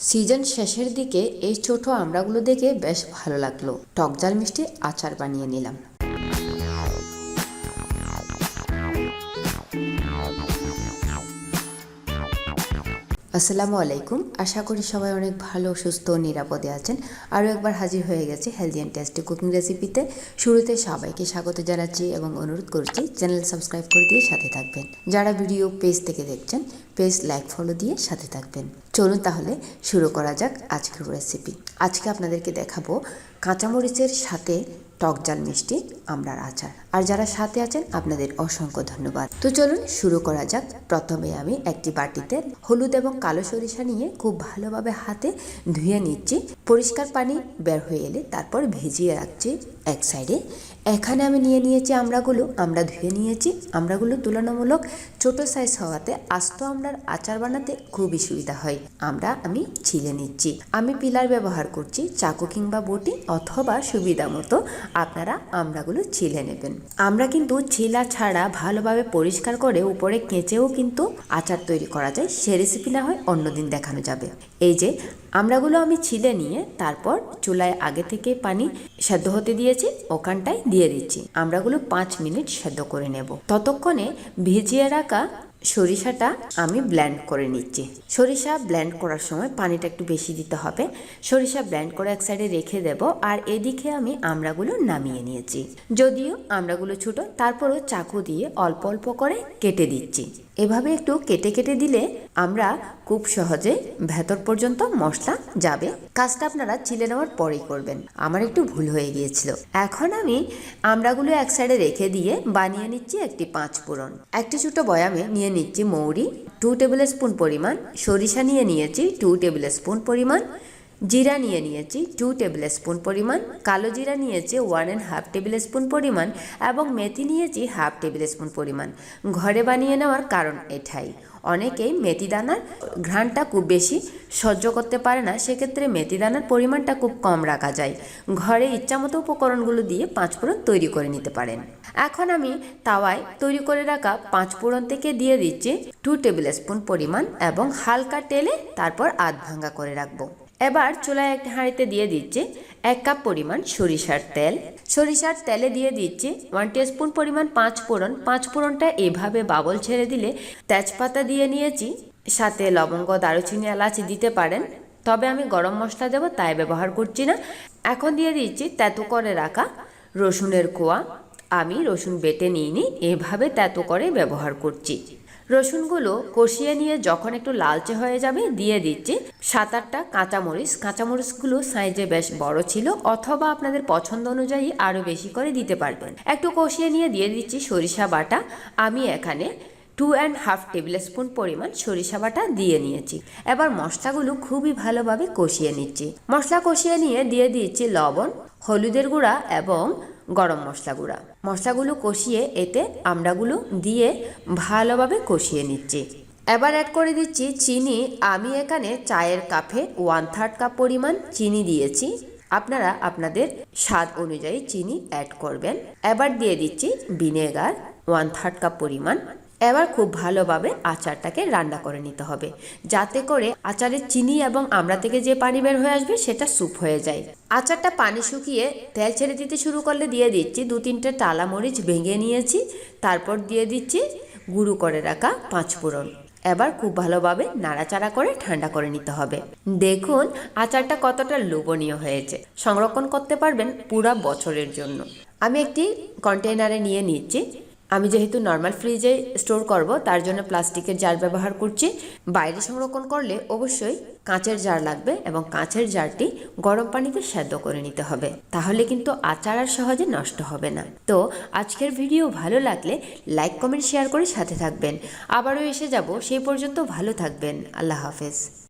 Season শেষের দিকে এই ছোট আমড়াগুলো দেখে বেশ ভালো লাগল। টকজাল মিষ্টি আচার বানিয়ে নিলাম। আসসালামু আলাইকুম। আশা করি সবাই অনেক ভালো, সুস্থ নিরাপদে আছেন। আরও একবার হাজির হয়ে গেছে হেলদি অ্যান্ড টেস্টি কুকিং রেসিপিতে শুরুতে সবাইকে স্বাগত জানাচ্ছি এবং অনুরোধ করছি চ্যানেল সাবস্ক্রাইব করে দিয়ে সাথে থাকবেন। যারা ভিডিও পেজ থেকে দেখছেন, পেজ লাইক ফলো দিয়ে সাথে থাকবেন। চলুন তাহলে শুরু করা যাক আজকের রেসিপি আজকে আপনাদেরকে দেখাবো কাঁচামরিচের সাথে টক জাল মিষ্টি আমরার আচার। আর যারা সাথে আছেন, আপনাদের অসংখ্য ধন্যবাদ। তো চলুন শুরু করা যাক। প্রথমে আমি একটি বাটিতে হলুদ এবং কালো সরিষা নিয়ে খুব ভালোভাবে হাতে ধুয়ে নিচ্ছি। পরিষ্কার পানি বের হয়ে এলে তারপর ভেজিয়ে রাখছি এক সাইডে। এখানে আমি নিয়ে নিয়েছি আমড়াগুলো, আমরা ধুয়ে নিয়েছি। আমড়াগুলো তুলনামূলক ছোট সাইজ হওয়াতে আস্ত আমড়ার আচার বানাতে খুবই সুবিধা হয়। আমরা, আমি ছিলে নিচ্ছি। আমি পিলার ব্যবহার করছি, চাকু কিংবা বটি অথবা সুবিধা মতো। আপনারা আমড়াগুলো ছিলে নেবেন। আমরা কিন্তু ছিলা ছাড়া ভালোভাবে পরিষ্কার করে উপরে কেঁচেও কিন্তু আচার তৈরি করা যায়। সে রেসিপি না হয় অন্যদিন দেখানো যাবে। এই যে, আমড়াগুলো আমি ছিলে নিয়ে তারপর চুলায় আগে থেকে পানি সেদ্ধ হতে দিয়েছি। ওখানটায় দিয়ে দিচ্ছি। আমড়াগুলো পাঁচ মিনিট সেদ্ধ করে নেব। ততক্ষণে ভিজিয়ে রাখা সরিষাটা আমি ব্ল্যান্ড করে নিচ্ছি। সরিষা ব্ল্যান্ড করার সময় পানিটা একটু বেশি দিতে হবে। সরিষা ব্ল্যান্ড করে এক সাইডে রেখে দেব আর এদিকে আমি আমড়াগুলো নামিয়ে নিয়েছি। যদিও আমড়াগুলো ছোট, তারপরও চাকু দিয়ে অল্প অল্প করে কেটে দিচ্ছি। এভাবে একটু কেটে কেটে দিলে আমরা খুব সহজে ভেতর পর্যন্ত মশলা যাবে। কাজটা আপনারা চিলে নেওয়ার পরেই করবেন। আমার একটু ভুল হয়ে গিয়েছিল। এখন আমি আমড়াগুলো এক সাইডে রেখে দিয়ে বানিয়ে নিচ্ছি একটি পাঁচ পুরন একটি ছোটো বয়ামে নিয়ে নিচ্ছি মৌরি। টু টেবিল স্পুন পরিমাণ সরিষা নিয়ে নিয়েছি। টু টেবিল স্পুন পরিমাণ জিরা নিয়ে নিয়েছি টু টেবিল স্পুন পরিমাণ, কালো জিরা নিয়েছি one and half table spoon পরিমাণ এবং মেথি নিয়েছি হাফ টেবিল স্পুন পরিমাণ। ঘরে বানিয়ে নেওয়ার কারণ এটাই। অনেকেই মেথি দানার ঘ্রাণটা খুব বেশি সহ্য করতে পারে না, সেক্ষেত্রে মেথি দানার পরিমাণটা খুব কম রাখা যায়। ঘরে ইচ্ছামতো উপকরণগুলো দিয়ে পাঁচ ফোড়ন তৈরি করে নিতে পারেন। এখন আমি তাওয়ায় তৈরি করে রাখা পাঁচ ফোড়ন থেকে দিয়ে দিচ্ছি টু টেবিল স্পুন পরিমাণ এবং হালকা তেলে তারপর আধ ভাঙ্গা করে রাখব। এবার চুলায় একটা হাঁড়িতে দিয়ে দিচ্ছি এক কাপ পরিমাণ সরিষার তেল। সরিষার তেলে দিয়ে দিচ্ছি ওয়ান স্পুন পরিমাণ পাঁচ ফোড়ন। পাঁচ ফোড়নটা এভাবে বাবল ছেড়ে দিলে তেজপাতা দিয়ে নিয়েছি, সাথে লবঙ্গ, দারুচিনি, এলাচি দিতে পারেন। তবে আমি গরম মশলা দেবো, তাই ব্যবহার করছি না। এখন দিয়ে দিচ্ছি তেতো করে রাখা রসুনের কোয়া। আমি রসুন বেটে নিইনি, এভাবে তেতো করে ব্যবহার করছি। রসুনগুলো কষিয়ে নিয়ে যখন একটু লালচে হয়ে যাবে, দিয়ে দিচ্ছি সাত আটটা কাঁচামরিচ। কাঁচামরিচগুলো সাইজে বেশ বড় ছিল, অথবা আপনাদের পছন্দ অনুযায়ী আরও বেশি করে দিতে পারবেন। একটু কষিয়ে নিয়ে দিয়ে দিচ্ছি সরিষা বাটা। আমি এখানে two and half table spoon পরিমাণ সরিষা বাটা দিয়ে নিয়েছি। এবার মশলাগুলো খুবই ভালোভাবে কষিয়ে নিচ্ছি। মশলা কষিয়ে নিয়ে দিয়ে দিচ্ছি লবণ, হলুদের গুঁড়া এবং গরম মশলা গুঁড়া। মশলাগুলো কষিয়ে এতে আমড়াগুলো দিয়ে ভালোভাবে কষিয়ে নিচ্ছি। এবার অ্যাড করে দিচ্ছি চিনি। আমি এখানে চায়ের কাপে ওয়ান থার্ড কাপ পরিমাণ চিনি দিয়েছি। আপনারা আপনাদের স্বাদ অনুযায়ী চিনি অ্যাড করবেন। এবার দিয়ে দিচ্ছি ভিনেগার ওয়ান থার্ড কাপ পরিমাণ এবার খুব ভালোভাবে আচারটাকে রান্না করে নিতে হবে। যাতে করে আচারের চিনি এবং আমড়া থেকে যে পানি বের হয়ে আসবে সেটা স্যুপ হয়ে যায়। আচারটা পানি শুকিয়ে তেল ছেড়ে দিতে শুরু করলে দিয়ে দিচ্ছি দু তিনটে টালা মরিচ ভেঙে নিয়েছি। তারপর দিয়ে দিচ্ছি গুঁড়ো করে রাখা পাঁচ ফোড়ন। এবার খুব ভালোভাবে নাড়াচাড়া করে ঠান্ডা করে নিতে হবে। দেখুন, আচারটা কতটা লোভনীয় হয়েছে। সংরক্ষণ করতে পারবেন পুরা বছরের জন্য। আমি একটি কন্টেনারে নিয়ে নিচ্ছি। আমি যেহেতু নর্মাল ফ্রিজে স্টোর করব, তার জন্য প্লাস্টিকের জার ব্যবহার করছি। বাইরে সংরক্ষণ করলে অবশ্যই কাঁচের জার লাগবে এবং কাঁচের জারটি গরম পানিতে সেদ্ধ করে নিতে হবে। তাহলে কিন্তু আচার আর সহজে নষ্ট হবে না। তো আজকের ভিডিও ভালো লাগলে লাইক কমেন্ট শেয়ার করে সাথে থাকবেন। আবারও এসে যাব। সেই পর্যন্ত ভালো থাকবেন। আল্লাহ হাফেজ।